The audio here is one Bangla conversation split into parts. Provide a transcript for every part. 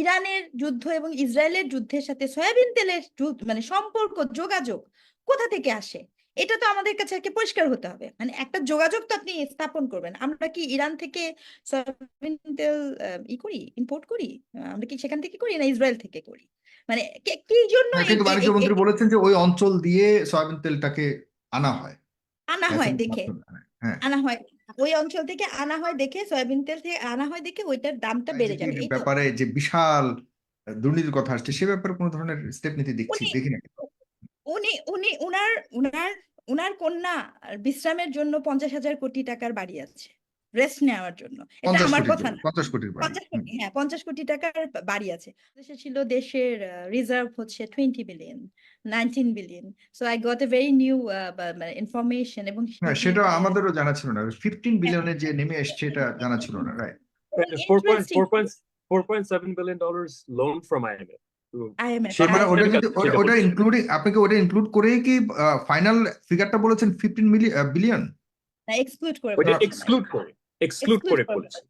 ইরানের যুদ্ধ এবং ইসরায়েলের যুদ্ধের সাথে সয়াবিন তেলের মানে সম্পর্ক যোগাযোগ কোথা থেকে আসে? এটা তো আমাদের কাছে আগে পরিষ্কার হতে হবে। মানে একটা যোগাযোগ তো আপনি স্থাপন করবেন। আমরা কি ইরান থেকে সয়াবিন তেল ই করি? ইম্পোর্ট করি? আমরা কি সেখান থেকে করি না ইসরায়েল থেকে করি? মানে কি জন্য বাণিজ্য মন্ত্রী বলেছেন যে ওই অঞ্চল দিয়ে সয়াবিন তেলটাকে আনা হয়। আনা হয় দেখে। হ্যাঁ। আনা হয়। ওই অঞ্চল থেকে আনা হয় দেখে সয়াবিন তেল থেকে আনা হয় দেখে ওইটার দামটা বেড়ে যাবে। এই তো ব্যাপারে যে বিশাল দুর্নীতির কথা আসছে সে ব্যাপারে কোনো ধরনের স্টেপ নিতে দেখছি উনি- দেখি না উনি উনি উনার উনার উনার কন্যা বিশ্রামের জন্য পঞ্চাশ হাজার কোটি টাকার বাড়ি আছে। রেস্ট নেওয়ার জন্য। এটা আমার কথা না। পঞ্চাশ কোটি হ্যাঁ পঞ্চাশ কোটি টাকার বাড়ি আছে। দেশে ছিল দেশের রিজার্ভ হচ্ছে twenty billion nineteen billion so I got a very new information এবং সেটা আমাদেরও জানা ছিল না। ফিফটিন বিলিয়নে যে নেমে এসছে এটা জানা ছিল না right Four point, interesting. four point, four point seven billion dollars loan from IMF. মানে হ্যাঁ, ওটা যদি ওটা-। ইনক্লুডিং আপনি কি ওটা ইনক্লুড করেই কি ফাইনাল ফিগারটা বলেছেন ফিফটিন বিলিয়ন এক্সক্লুড করে বলছি। করে, exclude Exclude করে। বলছি।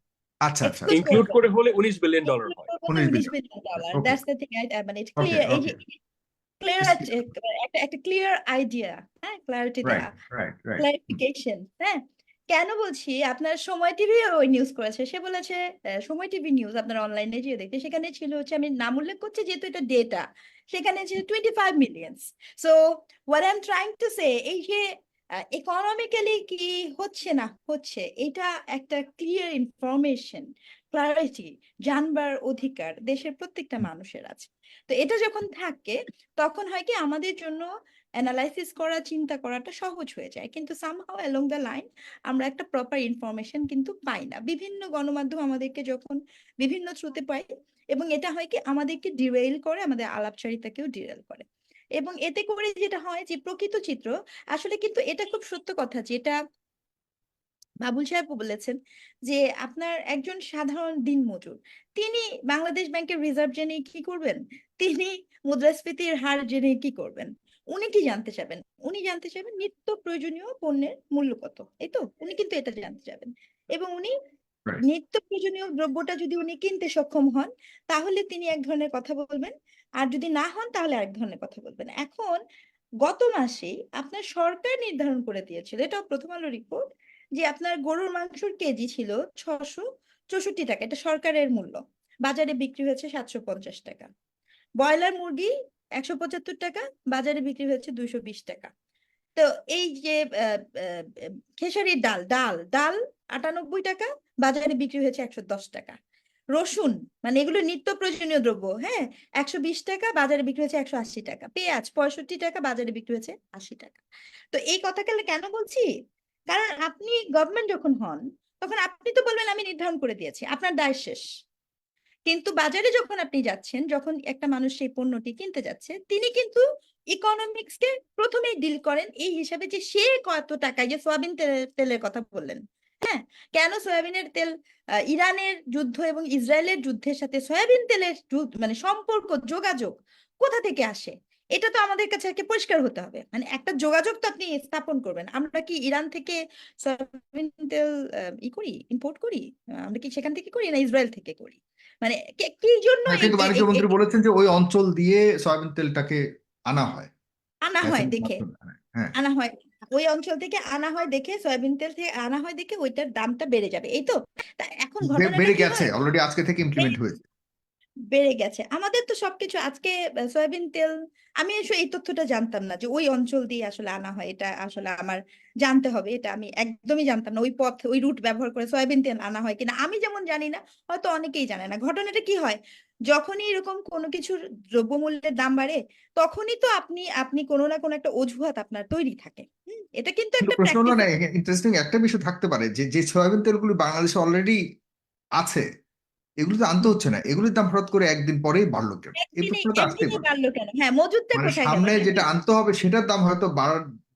আচ্ছা আচ্ছা। Include করে হলে উনিশ বিলিয়ন ডলার হয়। উনিশ উনিশ billion. Billion dollar that's the thing মানে ক্লিয়ার. ক্লিয়ার একটা একটা ক্লিয়ার আইডিয়া হ্যাঁ ক্লারিটি দেওয়া ক্লারিফিকেশন হ্যাঁ কেন বলছি আপনার সময় টিভি ওই নিউজ করেছে। সে বলেছে আহ, সময় টিভি নিউজ আপনার অনলাইনে যে দেখতে। সেখানে ছিল হচ্ছে আমি নাম উল্লেখ করছি যেহেতু এটা ডেটা সেখানে ছিল twenty five million so what I am trying to say এই যে ইকোনমিক্যালি কি হচ্ছে না হচ্ছে এটা একটা ক্লিয়ার ইনফরমেশন ক্লারিটি জানবার অধিকার দেশের প্রত্যেকটা মানুষের আছে। তো এটা যখন থাকে তখন হয় কি আমাদের জন্য অ্যানালাইসিস করা চিন্তা করাটা সহজ হয়ে যায়। কিন্তু সামহাও অ্যালং দ্য লাইন আমরা একটা প্রপার ইনফরমেশন কিন্তু পাই না। বিভিন্ন গণমাধ্যম আমাদেরকে যখন বিভিন্ন থ্রুতে পাই এবং এটা হয় কি আমাদেরকে ডিরেইল করে আমাদের আলাপচারিতাকেও ডিরেল করে। এবং এতে করে যেটা হয় যে প্রকৃত চিত্র, আসলে কিন্তু এটা খুব সত্য কথা যেটা বাবুল সাহেব বলেছেন যে আপনার একজন সাধারণ দিনমজুর, তিনি বাংলাদেশ ব্যাংকের রিজার্ভ জেনে কি করবেন? তিনি মুদ্রাস্ফীতির হার জেনে কি করবেন? উনি কি জানতে চাবেন? উনি জানতে চাবেন নিত্য প্রয়োজনীয় পণ্যের মূল্য কত, এই তো? উনি কিন্তু এটা জানতে চাবেন। এবং উনি. নিত্য প্রয়োজনীয় দ্রব্যটা যদি উনি কিনতে সক্ষম হন, তাহলে তিনি এক ধরনের কথা বলবেন। আর যদি না হন, তাহলে আরেক ধরনের কথা বলবেন। এখন গত মাসে আপনার সরকার নির্ধারণ করে দিয়েছিল, এটাও প্রথম আলো রিপোর্ট যে আপনার গরুর মাংসের কেজি ছিল ছশো চৌষট্টি টাকা। এটা সরকারের মূল্য। বাজারে বিক্রি হয়েছে সাতশো পঞ্চাশ টাকা। ব্রয়লার মুরগি একশো পঁচাত্তর টাকা, বাজারে বিক্রি হয়েছে দুইশো বিশ টাকা। তো এই যে খেসারির ডাল ডাল ডাল আটানব্বই টাকা বাজারে বিক্রি হয়েছে একশো দশ টাকা। রসুন মানে এগুলো নিত্য প্রয়োজনীয় দ্রব্য হ্যাঁ? একশো বিশ টাকা, বাজারে বিক্রি হয়েছে একশো আশি টাকা। পেঁয়াজ পঁয়ষট্টি টাকা, বাজারে বিক্রি হয়েছে আশি টাকা। তো এই কথা কেন বলছি? কারণ আপনি গভর্নমেন্ট যখন হন, তখন আপনি তো বলবেন আমি নির্ধারণ করে দিয়েছি, আপনার দায় শেষ। কিন্তু বাজারে যখন আপনি যাচ্ছেন, যখন একটা মানুষ সেই পণ্যটি কিনতে যাচ্ছে, তিনি কিন্তু ইকোনমিক্স কে প্রথমেই ডিল করেন এই হিসাবে যে সে কত টাকায় যে সোয়াবিন তেলের কথা বললেন হ্যাঁ কেন সয়াবিনের তেল ইরানের যুদ্ধ এবং ইসরায়েলের যুদ্ধের সাথে সয়াবিন তেলের মানে সম্পর্ক যোগাযোগ কোথা থেকে আসে? এটা তো আমাদের কাছে আগে পরিষ্কার হতে হবে। মানে একটা যোগাযোগ তো আপনি স্থাপন করবেন। আমরা কি ইরান থেকে সয়াবিন তেল ই করি? ইম্পোর্ট করি? আমরা কি সেখান থেকে করি না ইসরায়েল থেকে করি? মানে কে- জন্য হ্যাঁ, বাণিজ্য মন্ত্রী বলেছেন যে ওই অঞ্চল দিয়ে সয়াবিন তেলটাকে আনা হয়। আনা হয় দেখে। হ্যাঁ। আনা হয়। ওই অঞ্চল থেকে আনা হয় দেখে সয়াবিন তেল থেকে আনা হয় দেখে ওইটার দামটা বেড়ে যাবে এই তো? এখন বেড়ে গেছে অলরেডি আজকে থেকে ইমপ্লিমেন্ট হয়েছে। বেড়ে গেছে। আমাদের তো সবকিছু আজকে সয়াবিন তেল আমি আসলে এই তথ্যটা জানতাম না যে ওই অঞ্চল দিয়ে আসলে আনা হয় এটা আসলে আমার জানতে হবে এটা আমি একদমই জানতাম না। ওই পথ ওই রুট ব্যবহার করে সয়াবিন তেল আনা হয় কিনা আমি যেমন জানি না হয়তো অনেকেই জানে না। ঘটনাটা কি হয়? যখনই এরকম কোনো কিছুর দ্রব্যমূল্যের দাম বাড়ে তখনই তো আপনি আপনি কোনো না কোনো একটা অজুহাত আপনার তৈরি থাকে। এটা কিন্তু কিন্তু একটা প্রশ্ন না ইন্টারেস্টিং একটা বিষয় থাকতে পারে যে যে সয়াবিন তেলগুলো বাংলাদেশে অলরেডি আছে এগুলো তো আনতে হচ্ছে না। এগুলোর দাম হঠাৎ করে একদিন পরেই বাড়লো কেন? এই প্রশ্নটা একদিনে পারে। হ্যাঁ মানে সামনে যেটা আনতে হবে সেটার দাম হয়তো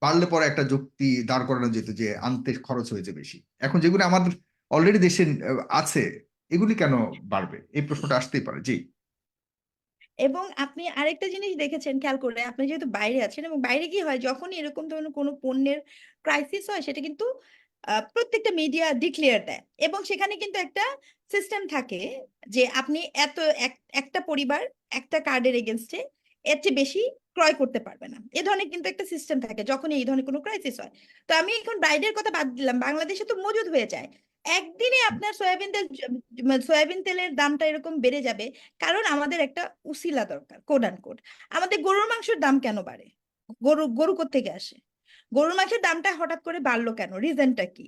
বাড়লে পরে একটা যুক্তি দাঁড় করানো যেত যে আনতে খরচ হয়েছে বেশি। এখন যেগুলো আমাদের অলরেডি দেশে আছে এগুলি কেন বাড়বে? এই প্রশ্নটা আসতেই পারে জি। এবং আপনি আরেকটা জিনিস দেখেছেন খেয়াল করে আপনি যেহেতু বাইরে আছেন এবং বাইরে কি হয় যখনই এরকম ধরনের কোনো পণ্যের ক্রাইসিস হয় সেটা কিন্তু প্রত্যেকটা মিডিয়া ডিক্লেয়ার দেয়। এবং সেখানে কিন্তু একটা সিস্টেম থাকে যে আপনি এত এক- একটা পরিবার একটা কার্ডের এগেনস্টে এর চেয়ে বেশি ক্রয় করতে পারবে না। এ ধরনের কিন্তু একটা সিস্টেম থাকে যখন এই ধরনের কোনো ক্রাইসিস হয়। তো আমি এখন ব্রাইডের কথা বাদ দিলাম, বাংলাদেশে তো মজুদ হয়ে যায়। একদিনে আপনার সয়াবিন তেল মানে সয়াবিন তেলের দামটা এরকম বেড়ে যাবে কারণ আমাদের একটা উসিলা দরকার কোড আন কোড আমাদের গরুর মাংসের দাম কেন বাড়ে? গরু গরু থেকে আসে? গরুর মাংসের দামটা হঠাৎ করে বাড়লো কেন? রিজনটা কি?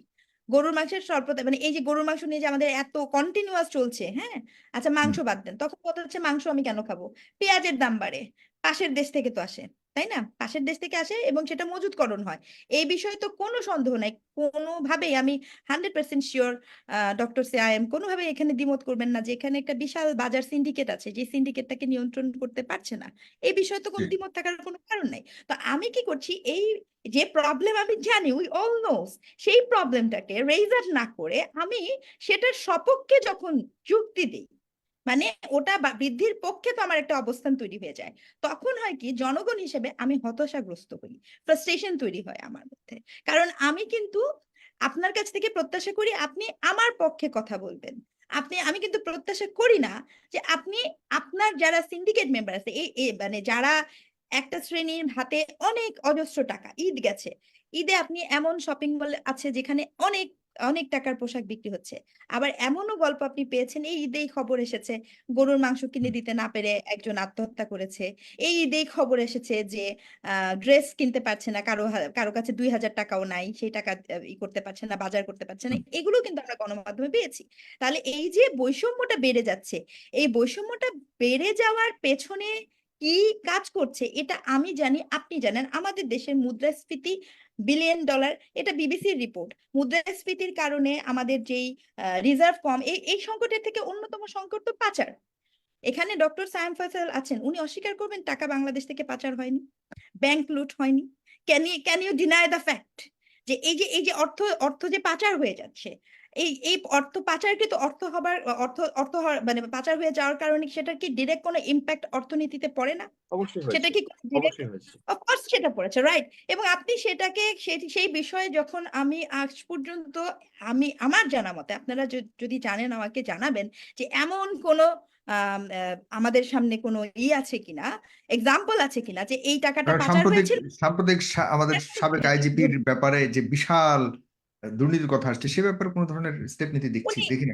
গরুর মাংসের স্বল্পতা মানে এই যে গরুর মাংস নিয়ে যে আমাদের এত কন্টিনিউয়াস চলছে হ্যাঁ? আচ্ছা মাংস বাদ দেন। তখন কথা হচ্ছে মাংস আমি কেন খাব? পেঁয়াজের দাম বাড়ে। পাশের দেশ থেকে তো আসে। তাই না? পাশের দেশ থেকে আসে এবং সেটা মজুতকরণ হয়। এই বিষয়ে তো কোনো সন্দেহ নাই। কোনোভাবেই আমি hundred percent sure doctor CIM কোনোভাবে এখানে দ্বিমত করবেন না যে এখানে একটা বিশাল বাজার সিন্ডিকেট আছে যে সিন্ডিকেটটাকে নিয়ন্ত্রণ করতে পারছে না। এই বিষয়ে তো কোনো। দ্বিমত থাকার কোনো কারণ নাই। তো আমি কি করছি এই যে প্রবলেম আমি জানি উই অল নোস সেই প্রবলেমটাকে রেজ আপ না করে আমি সেটার সপক্ষে যখন যুক্তি দিই মানে ওটা বৃদ্ধির পক্ষে তো আমার একটা অবস্থান তৈরি হয়ে যায়। তখন হয় কি, জনগণ হিসেবে আমি হতাশাগ্রস্ত হই। ফ্রাস্ট্রেশন তৈরি হয় আমার মধ্যে। কারণ আমি কিন্তু আপনার কাছ থেকে প্রত্যাশা করি আপনি আমার পক্ষে কথা বলবেন। আপনি, আমি কিন্তু প্রত্যাশা করি না যে আপনি, আপনার যারা সিন্ডিকেট মেম্বার আছে এই মানে যারা একটা শ্রেণির হাতে অনেক অজস্র টাকা, ঈদ গেছে। ঈদে আপনি এমন শপিং মল আছে যেখানে অনেক অনেক টাকার পোশাক বিক্রি হচ্ছে। আবার এমনও গল্প আপনি পেয়েছেন এই ঈদেই খবর এসেছে গরুর মাংস কিনে দিতে না পেরে একজন আত্মহত্যা করেছে। এই ঈদেই খবর এসেছে যে ড্রেস কিনতে পারছে না কারও কারও কাছে দুই হাজার টাকাও নাই সেই টাকা ই করতে পারছে না বাজার করতে পারছে না এগুলো কিন্তু আমরা গণমাধ্যমে পেয়েছি। তাহলে এই যে বৈষম্যটা বেড়ে যাচ্ছে এই বৈষম্যটা বেড়ে যাওয়ার পেছনে কি কাজ করছে এটা আমি জানি, আপনি জানেন। আমাদের দেশের মুদ্রাস্ফীতি বিলিয়ন ডলার এটা বিবিসির রিপোর্ট মুদ্রাস্ফীতির কারণে আমাদের যেই রিজার্ভ কম, এই এই সংকটের থেকে অন্যতম সংকট তো পাচার। এখানে ডক্টর সায়েম ফয়সাল আছেন, উনি অস্বীকার করবেন, টাকা বাংলাদেশ থেকে পাচার হয়নি ব্যাংক লুট হয়নি। Can you can you deny the fact যে এই যে এই যে অর্থ অর্থ যে পাচার হয়ে যাচ্ছে এই এই অর্থ পাচারকৃত অর্থ হবার অর্থ অর্থ মানে পাচার হয়ে যাওয়ার কারণে সেটার কি ডিরেক্ট কোনো ইম্প্যাক্ট অর্থনীতিতে পড়ে না? সেটা কি অফকোর্স সেটা পড়েছে রাইট এবং আপনি সেটাকে সেই বিষয়ে যখন আমি আজ পর্যন্ত আমি আমার জানা মতে আপনারা যদি জানেন আমাকে জানাবেন যে এমন কোনো আমাদের সামনে কোনো ই আছে কিনা এক্সাম্পল আছে কিনা যে এই টাকাটা পাচার সাম্প্রতিক হয়েছিল? সাম্প্রতিক আমাদের সাবেক আইজিপির ব্যাপারে যে বিশাল দুর্নীতির কথা আসছে সে ব্যাপারে কোনো ধরনের স্টেপ নিতে দেখছি দেখি না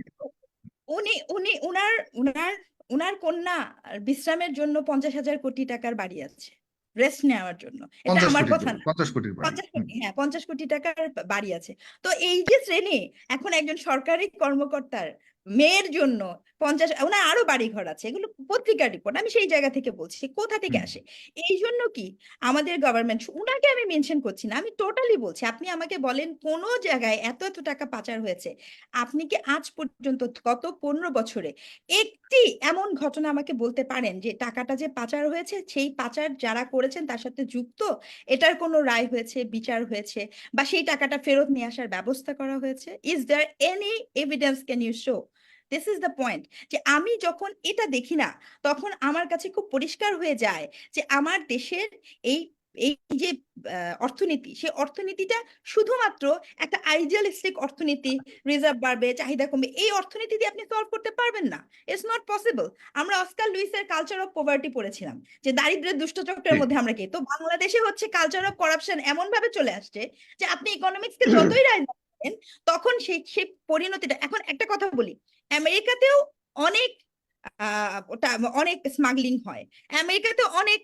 উনি উনি উনার উনার উনার কন্যা বিশ্রামের জন্য পঞ্চাশ হাজার কোটি টাকার বাড়ি আছে রেস্ট নেওয়ার জন্য। এটা আমার কথা না। পঞ্চাশ। কোটি হ্যাঁ পঞ্চাশ কোটি টাকার বাড়ি আছে। তো এই যে শ্রেণি এখন একজন সরকারি কর্মকর্তার মেয়ের জন্য পঞ্চাশ ওনার আরও বাড়ি ঘর আছে এগুলো পত্রিকার রিপোর্ট আমি সেই জায়গা থেকে বলছি কোথা থেকে আসে? এই জন্য কি আমাদের গভর্নমেন্ট উনাকে আমি মেনশন করছি না আমি টোটালি বলছি আপনি আমাকে বলেন কোন জায়গায় এত এত টাকা পাচার হয়েছে আপনি কি আজ পর্যন্ত গত পনেরো বছরে একটি এমন ঘটনা আমাকে বলতে পারেন যে টাকাটা যে পাচার হয়েছে সেই পাচার যারা করেছেন তার সাথে যুক্ত এটার কোনো রায় হয়েছে বিচার হয়েছে বা সেই টাকাটা ফেরত নিয়ে আসার ব্যবস্থা করা হয়েছে? Is there any evidence can you show this is the point যে আমি যখন এটা দেখি না তখন আমার কাছে খুব পরিষ্কার হয়ে যায় যে আমার দেশের এই এই যে অর্থনীতি সেই অর্থনীতিটা শুধুমাত্র একটা আইডিয়ালিস্টিক অর্থনীতি রিজার্ভ বাড়বে চাহিদা কমবে এই অর্থনীতি দিয়ে আপনি সলভ করতে পারবেন না। ইটস নট পসিবল আমরা অস্কার লুইসের কালচার অফ পভার্টি পড়েছিলাম যে দারিদ্র্যের দুষ্টচক্রের ঠিক। মধ্যে আমরা কি। তো বাংলাদেশে হচ্ছে কালচার অফ করাপশন এমন ভাবে চলে আসছে যে আপনি ইকোনমিক্সকে যতই রায় করেন, তখন সেই সেই পরিণতিটা, এখন একটা কথা বলি, আমেরিকাতেও অনেক অনেক স্মাগলিং হয়, আমেরিকাতে অনেক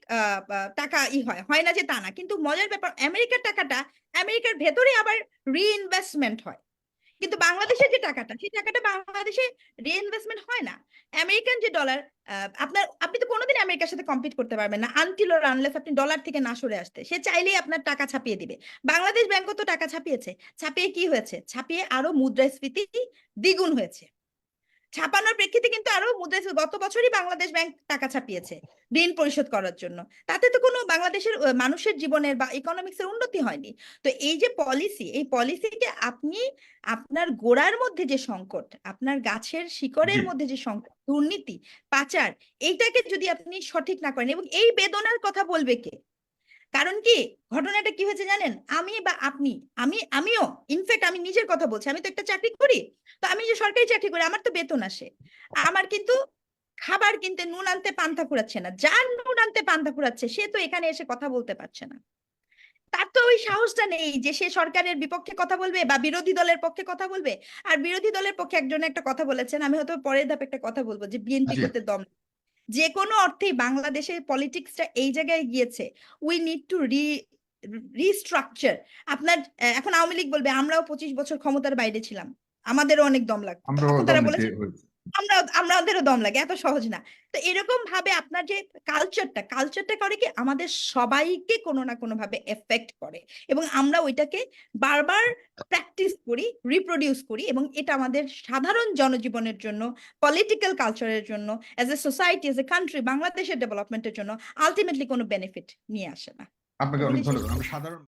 টাকা ই হয় হয় না যে তা না, কিন্তু মজার ব্যাপার, আমেরিকার টাকাটা, আমেরিকার ভেতরে আবার রিইনভেস্টমেন্ট হয়, কিন্তু বাংলাদেশের যে টাকাটা, সেই টাকাটা বাংলাদেশে রিইনভেস্টমেন্ট হয় না। আমেরিকান যে ডলার আপনার, আপনি তো কোনোদিন আমেরিকার সাথে কম্পিট করতে পারবেন না। আনটিল ওর আনলেস আপনি ডলার থেকে না সরে আসতে, সে চাইলেই আপনার টাকা ছাপিয়ে দিবে। বাংলাদেশ ব্যাংকও তো টাকা ছাপিয়েছে। ছাপিয়ে কি হয়েছে? ছাপিয়ে আরও মুদ্রাস্ফীতি দ্বিগুণ হয়েছে। ছাপানোর প্রেক্ষিতে কিন্তু আরও মুদ্রাস্ফীতি গত বছরই বাংলাদেশ ব্যাংক টাকা ছাপিয়েছে ঋণ পরিশোধ করার জন্য। তাতে তো কোনো বাংলাদেশের মানুষের জীবনের বা ইকোনমিক্সের উন্নতি হয়নি। তো এই যে পলিসি এই পলিসিকে আপনি আপনার গোড়ার মধ্যে যে সংকট আপনার গাছের শিকড়ের মধ্যে যে সংকট দুর্নীতি পাচার এইটাকে যদি আপনি সঠিক না করেন এবং এই বেদনার কথা বলবে কে? কারণ কি? ঘটনাটা কি হয়েছে জানেন? আমি বা আপনি আমি আমিও ইনফ্যাক্ট আমি নিজের কথা বলছি। আমি তো একটা চাকরি করি। তো আমি যে সরকারি চাকরি করি আমার তো বেতন আসে। আমার কিন্তু খাবার কিনতে নুন আনতে পান্তা ফুরাচ্ছে না। যার নুন আনতে পান্তা ফুরাচ্ছে সে তো এখানে এসে কথা বলতে পারছে না। তার তো ওই সাহসটা নেই যে সে সরকারের বিপক্ষে কথা বলবে বা বিরোধী দলের পক্ষে কথা বলবে। আর বিরোধী দলের পক্ষে একজন একটা কথা বলেছেন আমি হয়তো পরের ধাপে একটা কথা বলব যে বিএনপি করতে দম। যে কোনো অর্থেই বাংলাদেশের পলিটিক্সটা এই জায়গায় গিয়েছে we need to re restructure আপনার এখন আওয়ামী লীগ বলবে আমরাও পঁচিশ বছর ক্ষমতার বাইরে ছিলাম। আমাদেরও অনেক দম লাগতো। তারা বলেছে। আমরা আমাদেরও দম লাগে এত সহজ না। তো এরকম ভাবে আপনার যে কালচারটা কালচারটা করে কি আমাদের সবাইকে কোনো না কোনো ভাবে এফেক্ট করে এবং আমরা ওইটাকে বারবার প্র্যাকটিস করি রিপ্রোডিউস করি এবং এটা আমাদের সাধারণ জনজীবনের জন্য পলিটিক্যাল কালচারের জন্য as a society as a country বাংলাদেশের ডেভেলপমেন্টের জন্য আলটিমেটলি কোনো বেনিফিট নিয়ে আসে না। আপনাকে অনেক ধন্যবাদ। আমরা সাধারণ